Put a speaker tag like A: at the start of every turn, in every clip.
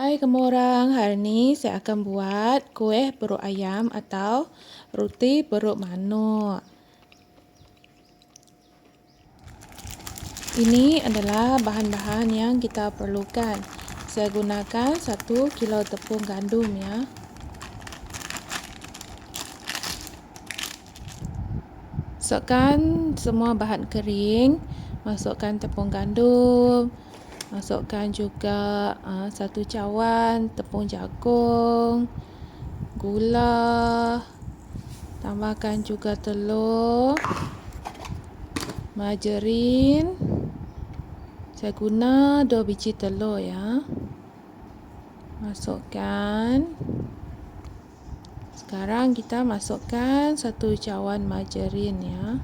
A: Hai semua orang, hari ni saya akan buat kuih perut ayam atau roti perut manuk. Ini adalah bahan-bahan yang kita perlukan. Saya gunakan 1 kilo tepung gandum ya. Masukkan semua bahan kering, masukkan tepung gandum, Masukkan juga uh, satu cawan tepung jagung, gula, tambahkan juga telur, margarin. Saya guna dua biji telur ya. Masukkan. Sekarang kita masukkan satu cawan margarin ya.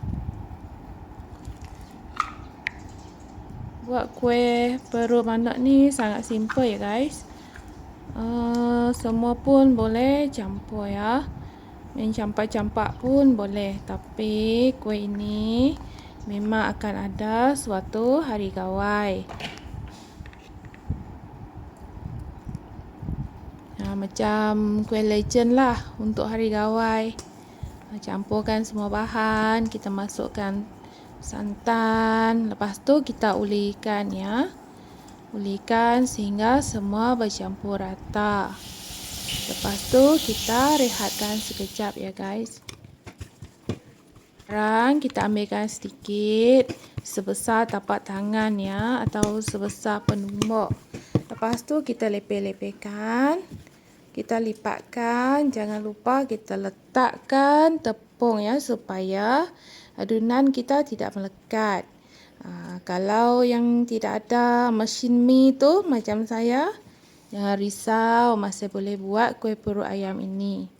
A: Buat kuih perut manuk ni sangat simple ya guys. Uh, semua pun boleh campur ya. Main campak-campak pun boleh. Tapi kuih ini memang akan ada suatu hari gawai. Nah, macam kuih legend lah untuk hari gawai. Campurkan semua bahan. Kita masukkan santan. Lepas tu kita ulihkan ya. Ulihkan sehingga semua bercampur rata. Lepas tu kita rehatkan sekejap ya guys. Sekarang kita ambilkan sedikit sebesar tapak tangan ya atau sebesar penumbuk. Lepas tu kita lepeh-lepehkan. Kita lipatkan. Jangan lupa kita letakkan tepung ya supaya adunan kita tidak melekat. Uh, kalau yang tidak ada mesin mi tu macam saya, jangan risau masih boleh buat kuih perut ayam ini.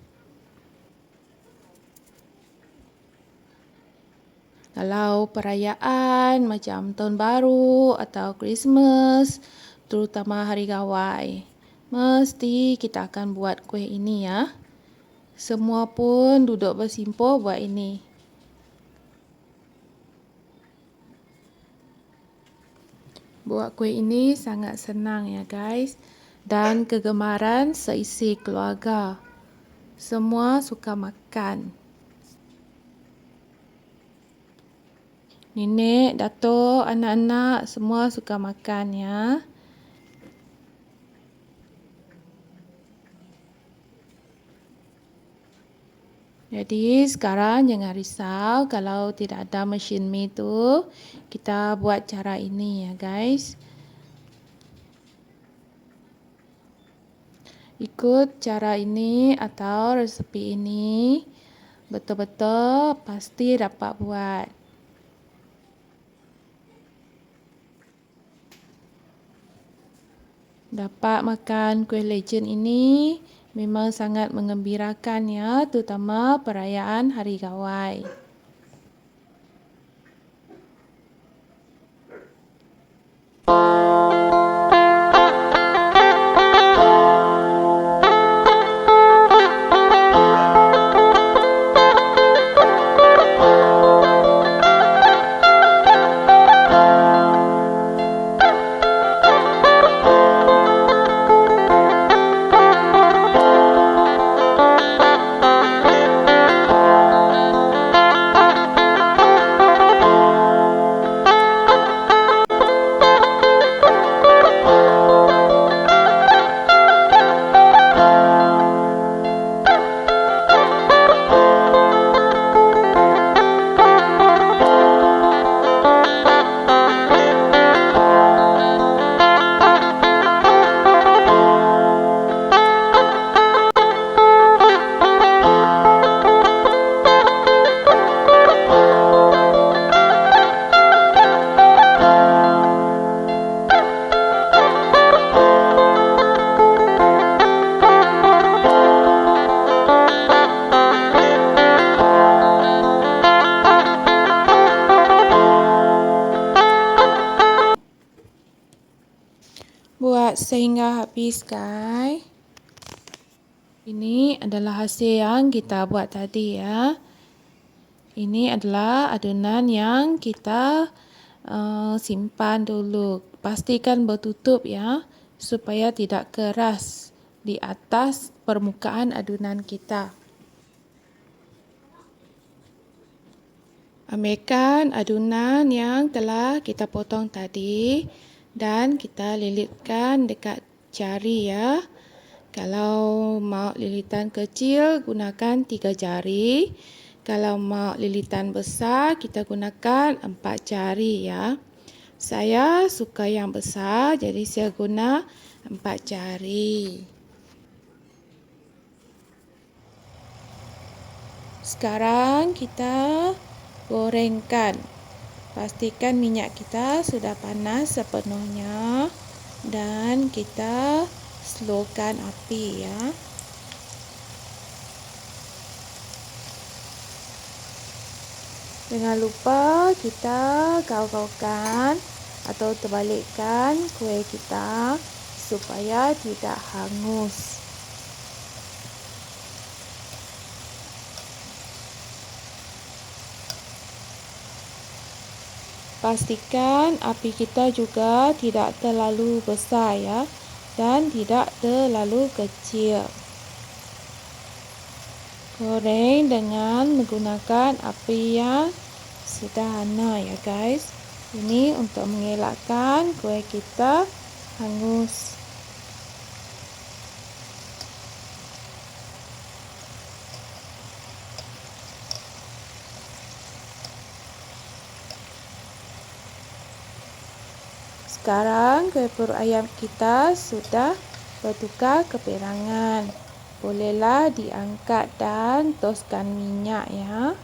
A: Kalau perayaan macam tahun baru atau Christmas, terutama hari gawai, mesti kita akan buat kuih ini ya. Semua pun duduk bersimpul buat ini. Buat kuih ini sangat senang ya guys. Dan kegemaran seisi keluarga. Semua suka makan. Nenek, datuk, anak-anak semua suka makan ya. Jadi sekarang jangan risau kalau tidak ada mesin mi tu kita buat cara ini ya guys. Ikut cara ini atau resepi ini betul-betul pasti dapat buat. Dapat makan kuih legend ini memang sangat mengembirakan ya, terutama perayaan Hari Gawai. Sehingga habis guys. Ini adalah hasil yang kita buat tadi ya. Ini adalah adunan yang kita uh, simpan dulu. Pastikan bertutup ya. supaya tidak keras di atas permukaan adunan kita. Ambilkan adunan yang telah kita potong tadi dan kita lilitkan dekat jari ya. Kalau mau lilitan kecil, gunakan tiga jari. Kalau mau lilitan besar, kita gunakan empat jari ya. Saya suka yang besar, jadi saya guna empat jari. Sekarang kita gorengkan. Pastikan minyak kita sudah panas sepenuhnya dan kita slowkan api ya. Jangan lupa kita gaul-gaulkan atau terbalikkan kuih kita supaya tidak hangus. Pastikan api kita juga tidak terlalu besar ya dan tidak terlalu kecil. Goreng dengan menggunakan api yang sederhana ya guys. Ini untuk mengelakkan kuih kita hangus. Sekarang perut ayam kita sudah bertukar keperangan. Bolehlah diangkat dan toskan minyak ya.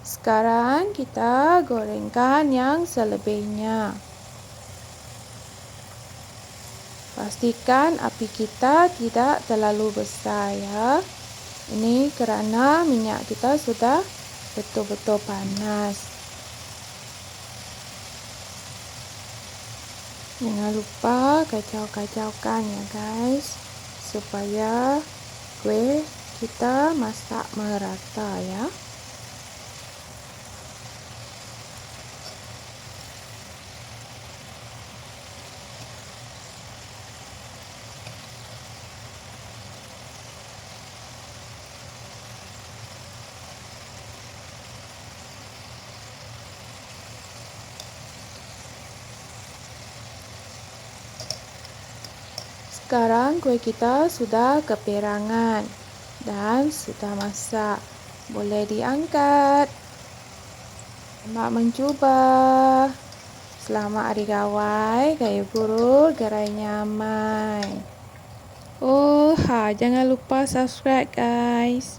A: Sekarang kita gorengkan yang selebihnya. Pastikan api kita tidak terlalu besar ya. Ini kerana minyak kita sudah betul-betul panas. Jangan lupa kacau-kacaukan ya guys supaya kuih kita masak merata ya. Sekarang kuih kita sudah keperangan dan sudah masak. Boleh diangkat. Selamat mencuba. Selamat hari gawai, gaya guru, gerai nyaman. Oh, ha, jangan lupa subscribe guys.